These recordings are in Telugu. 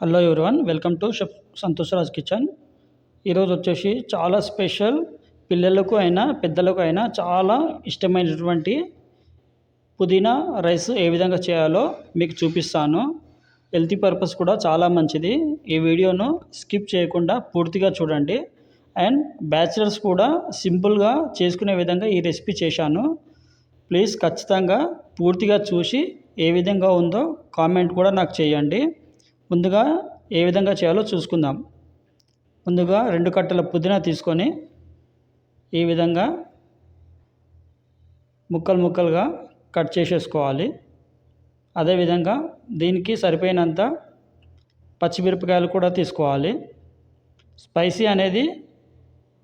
Hello everyone welcome to chef Santosh Raj kitchen ఈరోజు వచ్చేసి చాలా స్పెషల్ పిల్లలకు అయినా పెద్దలకు అయినా చాలా ఇష్టమైనటువంటి పుదీనా రైస్ ఏ విధంగా చేయాలో మీకు చూపిస్తాను. హెల్తీ పర్పస్ కూడా చాలా మంచిది. ఈ వీడియోను స్కిప్ చేయకుండా పూర్తిగా చూడండి. అండ్ బ్యాచిలర్స్ కూడా సింపుల్గా చేసుకునే విధంగా ఈ రెసిపీ చేశాను. ప్లీజ్ ఖచ్చితంగా పూర్తిగా చూసి ఏ విధంగా ఉందో కామెంట్ కూడా నాకు చేయండి. ముందుగా ఏ విధంగా చేయాలో చూసుకుందాం. ముందుగా రెండు కట్టల పుదీనా తీసుకొని ఈ విధంగా ముక్కలు ముక్కలుగా కట్ చేసేసుకోవాలి. అదేవిధంగా దీనికి సరిపోయినంత పచ్చిమిరపకాయలు కూడా తీసుకోవాలి. స్పైసీ అనేది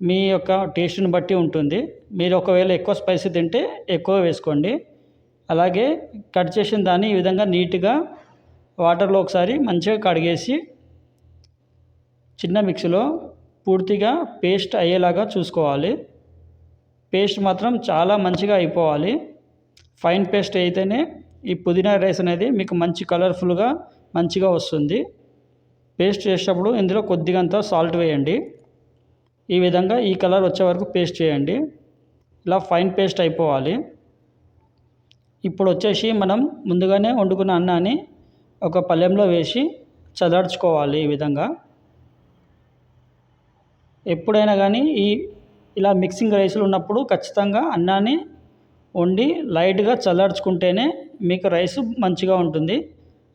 మీ యొక్క టేస్ట్ని బట్టి ఉంటుంది. మీరు ఒకవేళ ఎక్కువ స్పైసీ తింటే ఎక్కువ వేసుకోండి. అలాగే కట్ చేసిన దాన్ని ఈ విధంగా నీట్గా వాటర్లో ఒకసారి మంచిగా కడిగేసి చిన్న మిక్సీలో పూర్తిగా పేస్ట్ అయ్యేలాగా చూసుకోవాలి. పేస్ట్ మాత్రం చాలా మంచిగా అయిపోవాలి. ఫైన్ పేస్ట్ అయితేనే ఈ పుదీనా రైస్ అనేది మీకు మంచి కలర్ఫుల్గా మంచిగా వస్తుంది. పేస్ట్ చేసేటప్పుడు ఇందులో కొద్దిగంత సాల్ట్ వేయండి. ఈ విధంగా ఈ కలర్ వచ్చే వరకు పేస్ట్ చేయండి. ఇలా ఫైన్ పేస్ట్ అయిపోవాలి. ఇప్పుడు వచ్చేసి మనం ముందుగానే వండుకున్న అన్నాన్ని ఒక పళ్ళెంలో వేసి చదార్చుకోవాలి ఈ విధంగా. ఎప్పుడైనా కానీ ఈ ఇలా మిక్సింగ్ రైస్లు ఉన్నప్పుడు ఖచ్చితంగా అన్నాన్ని వండి లైట్గా చల్లార్చుకుంటేనే మీకు రైస్ మంచిగా ఉంటుంది.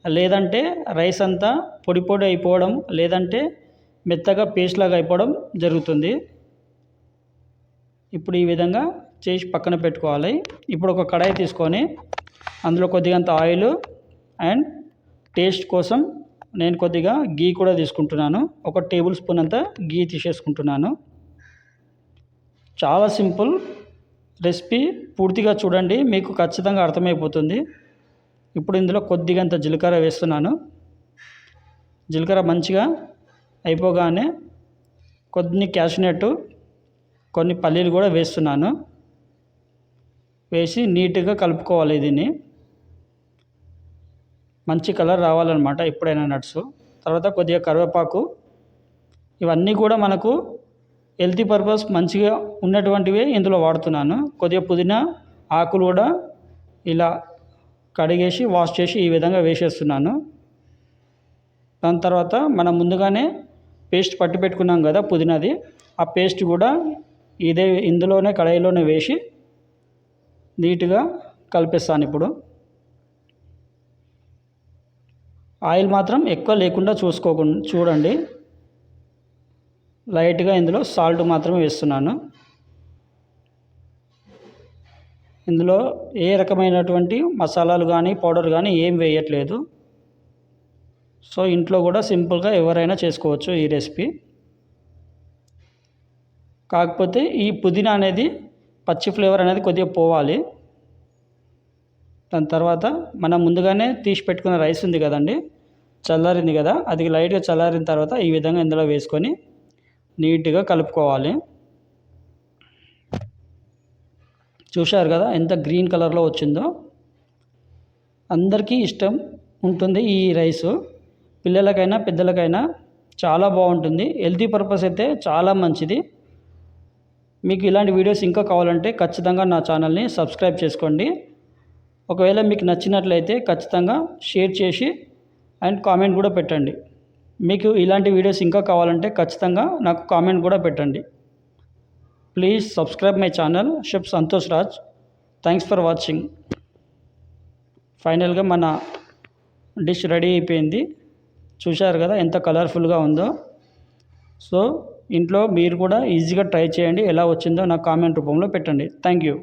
లేదంటే రైస్ అంతా పొడి పొడి అయిపోవడం లేదంటే మెత్తగా పేస్ట్ లాగా అయిపోవడం జరుగుతుంది. ఇప్పుడు ఈ విధంగా చేసి పక్కన పెట్టుకోవాలి. ఇప్పుడు ఒక కడాయి తీసుకొని అందులో కొద్దిగంత ఆయిల్ అండ్ టేస్ట్ కోసం నేను కొద్దిగా గీ కూడా తీసుకుంటున్నాను. ఒక టేబుల్ స్పూన్ అంతా గీ తీసేసుకుంటున్నాను. చాలా సింపుల్ రెసిపీ. పూర్తిగా చూడండి మీకు ఖచ్చితంగా అర్థమైపోతుంది. ఇప్పుడు ఇందులో కొద్దిగంత జీలకర్ర వేస్తున్నాను. జీలకర్ర మంచిగా అయిపోగానే కొన్ని క్యాషనట్ కొన్ని పల్లీలు కూడా వేస్తున్నాను. వేసి నీట్గా కలుపుకోవాలి దీన్ని. మంచి కలర్ రావాలన్నమాట ఎప్పుడైనా నట్స్. తర్వాత కొద్దిగా కరివేపాకు. ఇవన్నీ కూడా మనకు హెల్తీ పర్పస్ మంచిగా ఉన్నటువంటివే ఇందులో వాడుతున్నాను. కొద్దిగా పుదీనా ఆకులు కూడా ఇలా కడిగేసి వాష్ చేసి ఈ విధంగా వేసేస్తున్నాను. దాని తర్వాత మనం ముందుగానే పేస్ట్ పట్టి పెట్టుకున్నాం కదా పుదీనాది. ఆ పేస్ట్ కూడా ఇదే ఇందులోనే కడాయిలోనే వేసి నీట్గా కలిపిస్తాను ఇప్పుడు. ఆయిల్ మాత్రం ఎక్కువ లేకుండా చూసుకోకుండా చూడండి. లైట్గా ఇందులో సాల్ట్ మాత్రమే వేస్తున్నాను. ఇందులో ఏ రకమైనటువంటి మసాలాలు కానీ పౌడర్ కానీ ఏం వేయట్లేదు. సో ఇంట్లో కూడా సింపుల్గా ఎవరైనా చేసుకోవచ్చు ఈ రెసిపీ. కాకపోతే ఈ పుదీనా అనేది పచ్చి ఫ్లేవర్ అనేది కొద్దిగా పోవాలి. దాని తర్వాత మనం ముందుగానే తీసి పెట్టుకున్న రైస్ ఉంది కదండి చల్లారింది కదా అది లైట్గా చల్లారిన తర్వాత ఈ విధంగా ఇందులో వేసుకొని నీట్గా కలుపుకోవాలి. చూశారు కదా ఎంత గ్రీన్ కలర్లో వచ్చిందో. అందరికీ ఇష్టం ఉంటుంది ఈ రైసు పిల్లలకైనా పెద్దలకైనా చాలా బాగుంటుంది. హెల్తీ పర్పస్ అయితే చాలా మంచిది. మీకు ఇలాంటి వీడియోస్ ఇంకా కావాలంటే ఖచ్చితంగా నా ఛానల్ని సబ్స్క్రైబ్ చేసుకోండి. ఒకవేళ మీకు నచ్చినట్లయితే ఖచ్చితంగా షేర్ చేసి అండ్ కామెంట్ కూడా పెట్టండి. మీకు ఇలాంటి వీడియోస్ ఇంకా కావాలంటే ఖచ్చితంగా నాకు కామెంట్ కూడా పెట్టండి. Please subscribe my channel chef Santosh Raj thanks for watching ఫైనల్గా మన డిష్ రెడీ అయిపోయింది. చూశారు కదా ఎంత కలర్ఫుల్గా ఉందో. సో ఇంట్లో మీరు కూడా ఈజీగా ట్రై చేయండి. ఎలా వచ్చిందో నాకు కామెంట్ రూపంలో పెట్టండి. Thank you